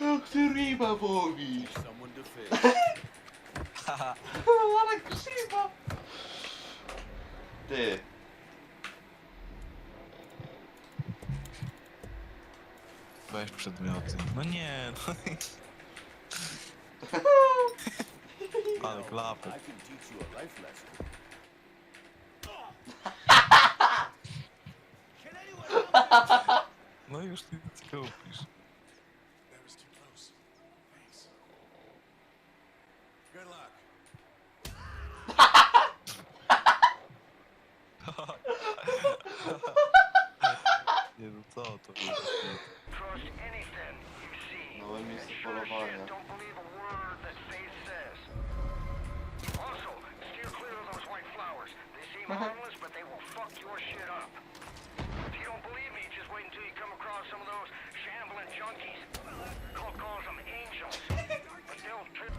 Jak ty ryba. Haha. Ale krzywa! Ty. Weź przedmioty. No nie, no. Ale klapy. I can teach you a life lesson. No już ty skupisz. Nie no co to było? Trust anything you see. Nowe miejsce And polowania. don't believe a word that Faith says. Also, steer clear of those white flowers. They seem uh-huh. harmless, but they will fuck your shit up. If you don't believe me, just wait until you come across some of those shambling junkies. Cult calls them angels. But they'll trip.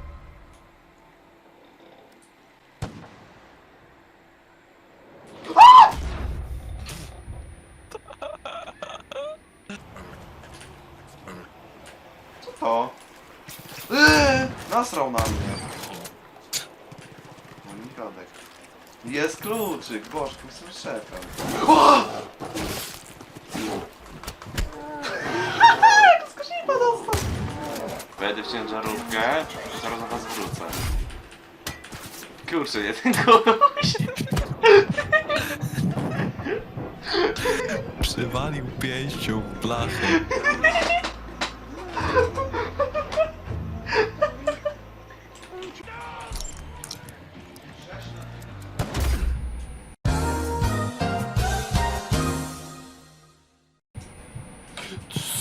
To? Eee, nasrał na mnie. Mi Radek. Jest kluczyk, bożku, jestem szefem. O! Skrzydła dostał. Będę w ciężarówkę, zaraz na was wrócę. Kurczę, jeden kogoś. Przywalił pięścią w blachę.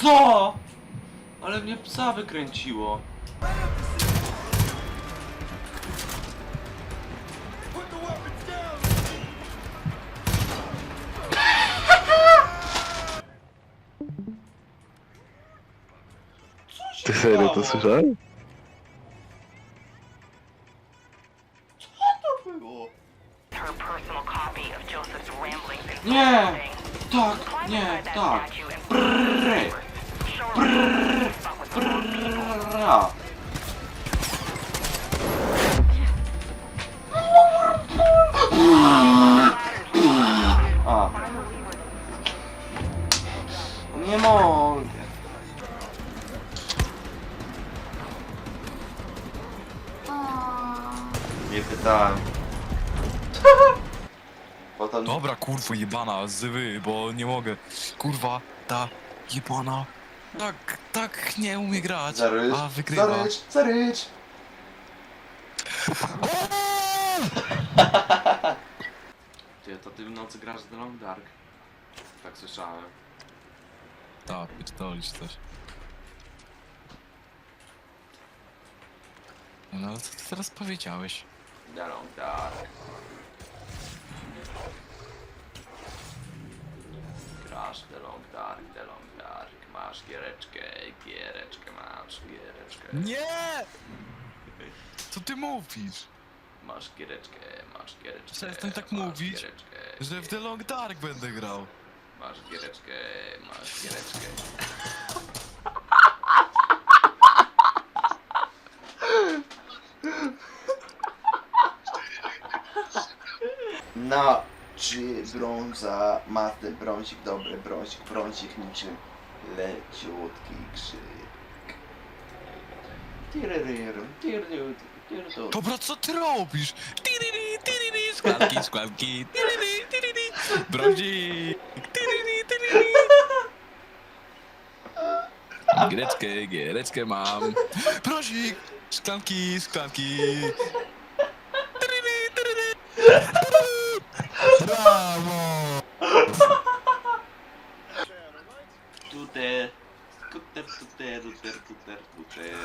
Co? Ale mnie psa wykręciło. Ty serio to słyszałeś? Co to było? Nie! Tak, nie, tak. A. Nie mogę. Nie pytałem. Potem... Dobra, kurwa jebana, zywy, bo nie mogę. Kurwa, ta jebana. Tak, tak nie umie grać, Zaryć, a wygrywa. zaryć, zaryć. Ty, to ty w nocy grasz The Long Dark. Tak słyszałem. Tak, pierdolić coś. No ale co ty teraz powiedziałeś? The Long Dark. Grasz The Long Dark, The Long Dark. Masz giereczkę, giereczkę masz, giereczkę. Nie! Co ty mówisz? Masz giereczkę, masz giereczkę. Przestań tak masz mówić, Giereczkę, Że w The Long Dark będę grał. Masz giereczkę, masz giereczkę. No, czy brąza, master brązik, dobry brązik, brązik niczym leciutki krzyk. Tyryryr, tyrdyut, tyrdut. Dobra, co ty robisz? Tiriri, tiriri, składki, składki, tiriri, tiriri, brązik, tiriri, tiriri. Giereczkę, giereczkę mam. Brązik, szklanki, szklanki. Tiriri, tiriri. Tuter, tuter, tuter, tuter, tuter, tuter.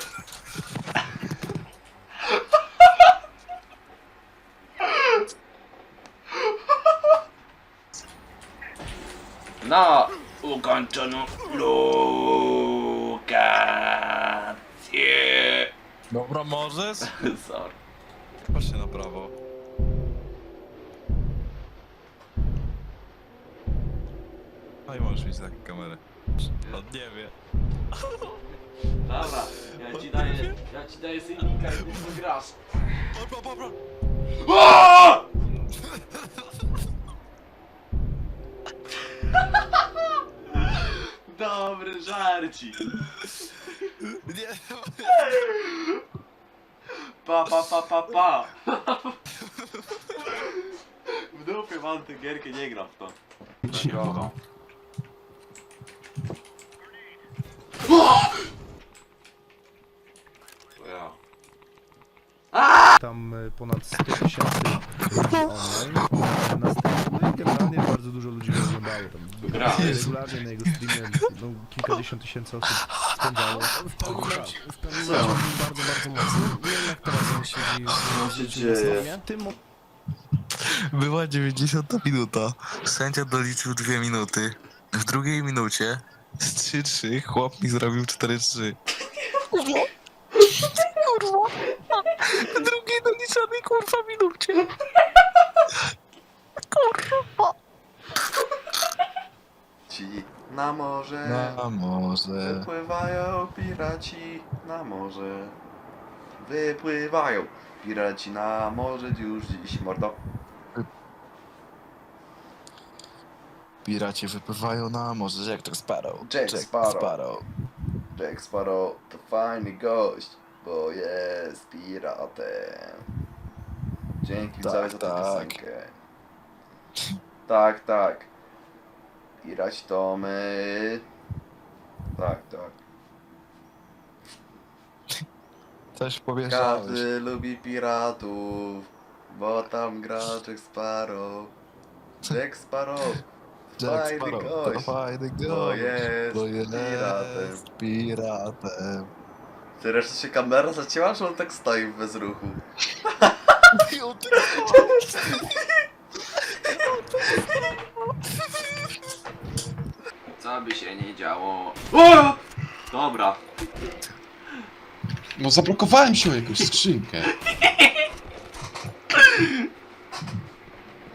Na ukończoną lokację. Dobra, możesz? Sorry. Patrzcie na prawo. I możesz mieć taką kamerę. On nie wie. Dobra, ja ci daję, ja ci daję sejmika i ty grasz. Dobra, dobra. Dobry żarcik. Nie, Pa, pa, pa, pa, pa. W dupie mam tę gierkę, nie gram w to. Ja. tam e, ponad 100 tysięcy ludzi online. e, Następnie, no i generalnie bardzo dużo ludzi go oglądało. Tam regularnie na jego streamie no, kilkadziesiąt tysięcy osób spędzało. W pewnym momencie, w pewnym momencie był bardzo, bardzo mocno. Nie wiem jak teraz on siedzi Co w się w dzieje? W tym mo- Była 90 minuta. Sędzia doliczył 2 minuty. W drugiej minucie z 3-3 chłop mi zrobił 4-3. Kurwa. Kurwa. W drugiej doliczonej kurwa minucie. Kurwa. Ci na morze. Na morze. Wypływają piraci na morze. Wypływają piraci na morze już dziś mordo. Piraci wypływają na morze, Jack Sparrow. Jack Sparrow. Jack Sparrow to fajny gość, bo jest piratem. Dzięki Tak, za tę tak. piosenkę. Tak, tak. Piraci to my. Tak, tak. Coś powieszałeś. Każdy lubi piratów, bo tam gra Jack Sparrow. Jack Sparrow, Jack fajny Sparrow gość, to fajny gość. bo jest bo jest piratem. piratem. Czy reszta się kamera zacięła, czy on tak stoi w bezruchu? Co by się nie działo? O! Dobra. No zablokowałem się o jakąś skrzynkę.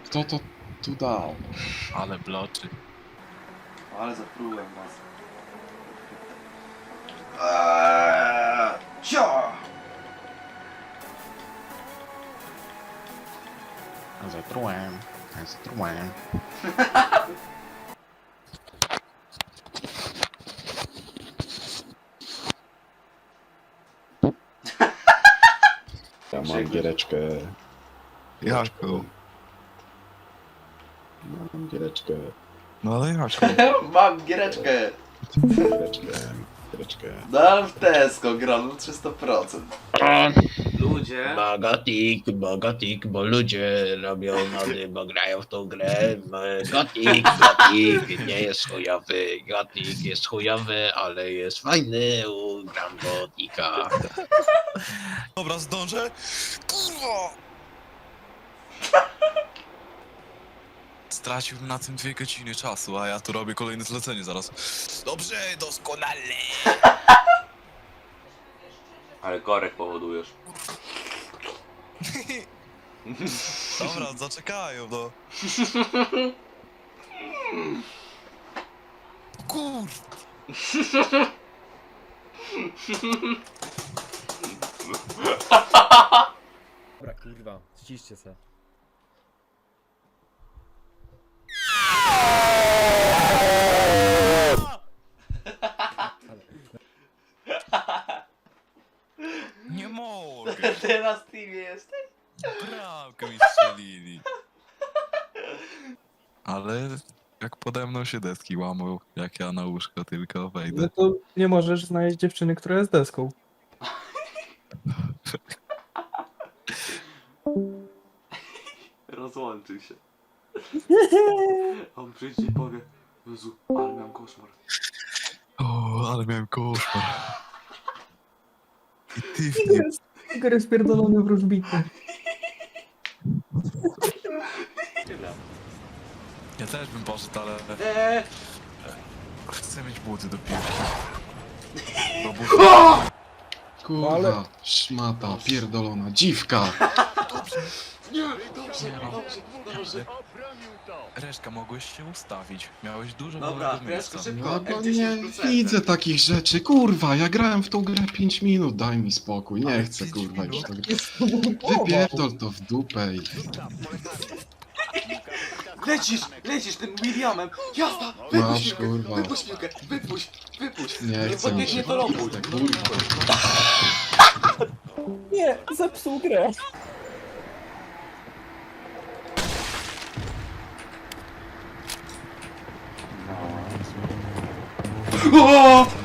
Kto to tu dał? Ale bloczy. Ale zaprułem was. Eee, cio! Zatrułem. Zatrułem. Ja mam giereczkę. Jaku. Mam giereczkę. No ale Jaku. Mam giereczkę. Giereczkę. Giereczkę. Dam w Tesco, gram na 300%. Ludzie. Bogotik, bogotik, bo ludzie robią mody, bo grają w tą grę. Gotik, gotik, nie jest chujowy. Gotik jest chujowy, ale jest fajny. U, gram gotika. Dobra, zdążę? Kurwa! Straciłbym na tym dwie godziny czasu, a ja tu robię kolejne zlecenie zaraz. Dobrze, doskonale! Ale korek powodujesz. Dobra, zaczekają, no. Kur... Dobra, kurwa, ściście se. Pode mną się deski łamą, jak ja na łóżko tylko wejdę. No to nie możesz znaleźć dziewczyny, która jest deską. Rozłączył się. On przyjdzie i powie Jezu, ale miałem koszmar. O, ale miałem koszmar. I ty w nim. Igor jest pierdolony wróżbity. Ja też bym poszedł, ale Eee! chcę mieć buty do piłki. Do butów. Kurwa, szmata, pierdolona, dziwka. Nie, dobrze, Nie no. dobrze, dobrze. Reszka, mogłeś się ustawić. Miałeś dużo Dobra, wolnego miejsca. szybko, No bo F10%. nie widzę takich rzeczy, kurwa, ja grałem w tą grę 5 minut, daj mi spokój, nie Ale chcę pięć kurwa minut? już to grać. Wypierdol to w dupę i... Lecisz, lecisz tym Williamem. Jazda, Masz, wypuść piłkę, kurwa. wypuść piłkę, wypuść, wypuść. Nie Jak chcę mi podbiegnie się to lobuj. tak, kurwa. Nie, zepsuł grę. O!